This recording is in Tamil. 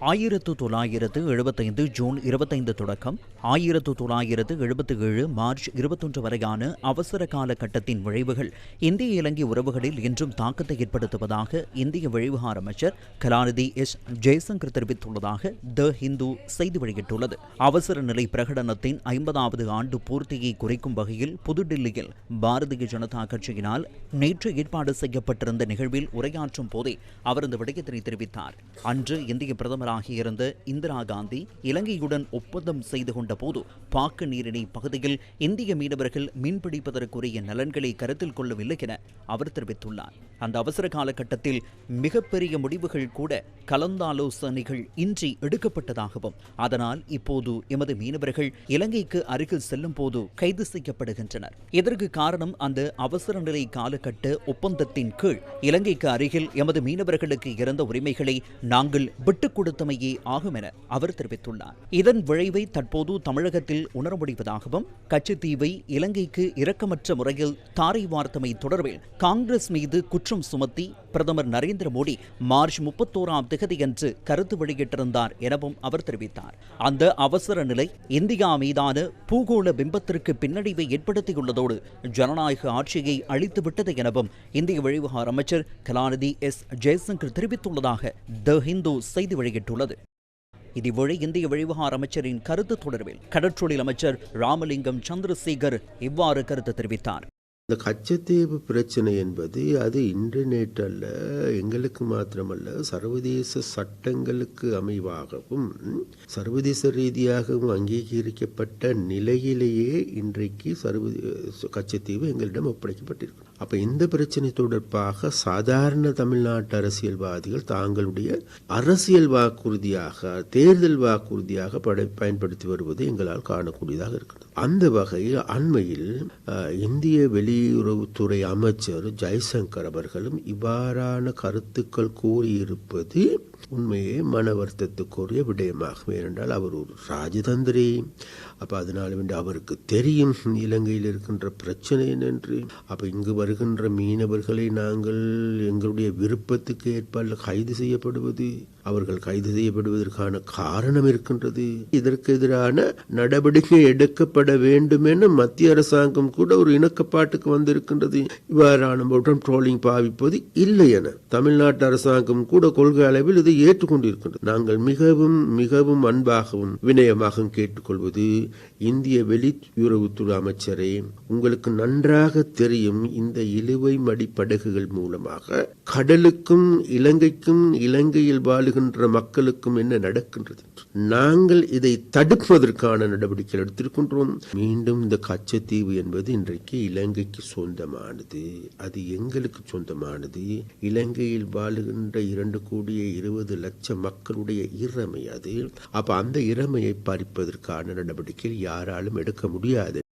ஆயிரத்து தொள்ளாயிரத்து எழுபத்தைந்து ஜூன் இருபத்தைந்து தொடக்கம் ஆயிரத்து தொள்ளாயிரத்து எழுபத்தி ஏழு மார்ச் இருபத்தொன்று வரையான அவசர கால கட்டத்தின் விளைவுகள் இந்திய இலங்கை உறவுகளில் இன்றும் தாக்கத்தை ஏற்படுத்துவதாக இந்திய விளைவுகார அமைச்சர் கலாநிதி எஸ். ஜெய்சங்கர் தெரிவித்துள்ளதாக த ஹிந்து செய்தி வெளியிட்டுள்ளது. அவசர நிலை பிரகடனத்தின் ஐம்பதாவது ஆண்டு பூர்த்தியை குறிக்கும் வகையில் புதுடில்லியில் பாரதிய ஜனதா கட்சியினால் நேற்று ஏற்பாடு செய்யப்பட்டிருந்த நிகழ்வில் உரையாற்றும் போதே அவர் இந்த விடயத்தினை தெரிவித்தார். அன்று இந்திய பிரதமர் இருந்த இந்திரா காந்தி இலங்கையுடன் ஒப்பந்தம் செய்து கொண்ட போது பாக்கு நீரிணை பகுதியில் இந்திய மீனவர்கள் மீன்பிடிப்பதற்குரிய நலன்களை கருத்தில் கொள்ளவில்லை என அவர் தெரிவித்துள்ளார். அந்த அவசர காலகட்டத்தில் மிகப்பெரிய முடிவுகள் கூட கலந்தாலோசனைகள் இன்றி எடுக்கப்பட்டதாகவும் அதனால் இப்போது எமது மீனவர்கள் இலங்கைக்கு அருகில் செல்லும் போது கைது செய்யப்படுகின்றனர். இதற்கு காரணம் அந்த அவசர நிலை காலகட்ட ஒப்பந்தத்தின் கீழ் இலங்கைக்கு அருகில் எமது மீனவர்களுக்கு இருந்த உரிமைகளை நாங்கள் விட்டுக் கொடுத்தமையே ஆகும் என அவர் தெரிவித்துள்ளார். இதன் விளைவை தற்போது தமிழகத்தில் உணர முடிவதாகவும் கச்சத்தீவை இலங்கைக்கு இரக்கமற்ற முறையில் தாரை வார்த்தமை தொடர்பில் காங்கிரஸ் மீது குற்றம் சுமத்தி பிரதமர் நரேந்திர மோடி மார்ச் முப்பத்தோராம் திகதியன்று கருத்து வெளியிட்டிருந்தார் எனவும் அவர் தெரிவித்தார். அந்த அவசர நிலை இந்தியா மீதான பூகோள பிம்பத்திற்கு பின்னடைவை ஏற்படுத்தியுள்ளதோடு ஜனநாயக ஆட்சியை அளித்துவிட்டது எனவும் இந்திய வெளிவகார அமைச்சர் கலாநிதி எஸ். ஜெய்சங்கர் தெரிவித்துள்ளதாக த ஹிந்து செய்தி வெளியிட்டுள்ளது. இதுவழி இந்திய வெளிவகார அமைச்சரின் கருத்து தொடர்பில் கடற்றொழில் அமைச்சர் ராமலிங்கம் சந்திரசேகர் இவ்வாறு கருத்து தெரிவித்தார். இந்த கச்சத்தீவு பிரச்சனை என்பது அது இன்டர்நெட் அல்ல எங்களுக்கு மாத்திரமல்ல சர்வதேச சட்டங்களுக்கு அமைவாகவும் சர்வதேச ரீதியாகவும் அங்கீகரிக்கப்பட்ட நிலையிலேயே இன்றைக்கு சர்வதேச கச்சத்தீவு எங்களிடம் ஒப்படைக்கப்பட்டிருக்கிறது. அப்போ இந்த பிரச்சனை தொடர்பாக சாதாரண தமிழ்நாட்டு அரசியல்வாதிகள் தாங்களுடைய அரசியல் வாக்குறுதியாக தேர்தல் வாக்குறுதியாக படை பயன்படுத்தி வருவது எங்களால் காணக்கூடியதாக இருக்கிறது. அந்த வகையில் அண்மையில் இந்திய வெளியுறவுத்துறை அமைச்சர் ஜெய்சங்கர் அவர்களும் இவ்வாறான கருத்துக்கள் கூறியிருப்பது உண்மையே மன வருத்தத்துக்குரிய விடயமாகும். ஏனென்றால் அவர் ஒரு ராஜதந்திரி. அப்போ அதனால வேண்டி அவருக்கு தெரியும் இலங்கையில் இருக்கின்ற பிரச்சனை என்னென்று. அப்போ இங்கு வருகின்ற மீனவர்களை நாங்கள் எங்களுடைய விருப்பத்துக்கு ஏற்ப கைது செய்யப்படுவது அவர்கள் கைது செய்யப்படுவதற்கான காரணம் இருக்கின்றது. இதற்கு எதிரான நடவடிக்கை எடுக்கப்பட வேண்டும் என மத்திய அரசாங்கம் கூட ஒரு இணக்கப்பாட்டுக்கு வந்திருக்கின்றது. இவ்வாறான ட்ரோலிங் பாவிப்பது இல்லை என தமிழ்நாட்டு அரசாங்கம் கூட கொள்கை அளவில் இதை ஏற்றுக்கொண்டிருக்கின்றது. நாங்கள் மிகவும் மிகவும் அன்பாகவும் வினயமாகவும் கேட்டுக்கொள்வது இந்திய வெளியுறவுத்துறை அமைச்சரே உங்களுக்கு நன்றாக தெரியும் இந்த இழுவை மடி படகுகள் மூலமாக கடலுக்கும் இலங்கைக்கும் இலங்கையில் வாழுகின்ற மக்களுக்கும் என்ன நடக்கின்றது? நாங்கள் இதை தடுப்பதற்கான நடவடிக்கை எடுத்திருக்கின்றோம். மீண்டும் இந்த கச்சத்தீவு என்பது இன்றைக்கு இலங்கைக்கு சொந்தமானது. அது எங்களுக்கு சொந்தமானது. இலங்கையில் வாழுகின்ற இரண்டு கோடியே இருபது லட்சம் மக்களுடைய இறமை அது. அப்ப அந்த இறமையை பறிப்பதற்கான நடவடிக்கை யாராலும் எடுக்க முடியாது.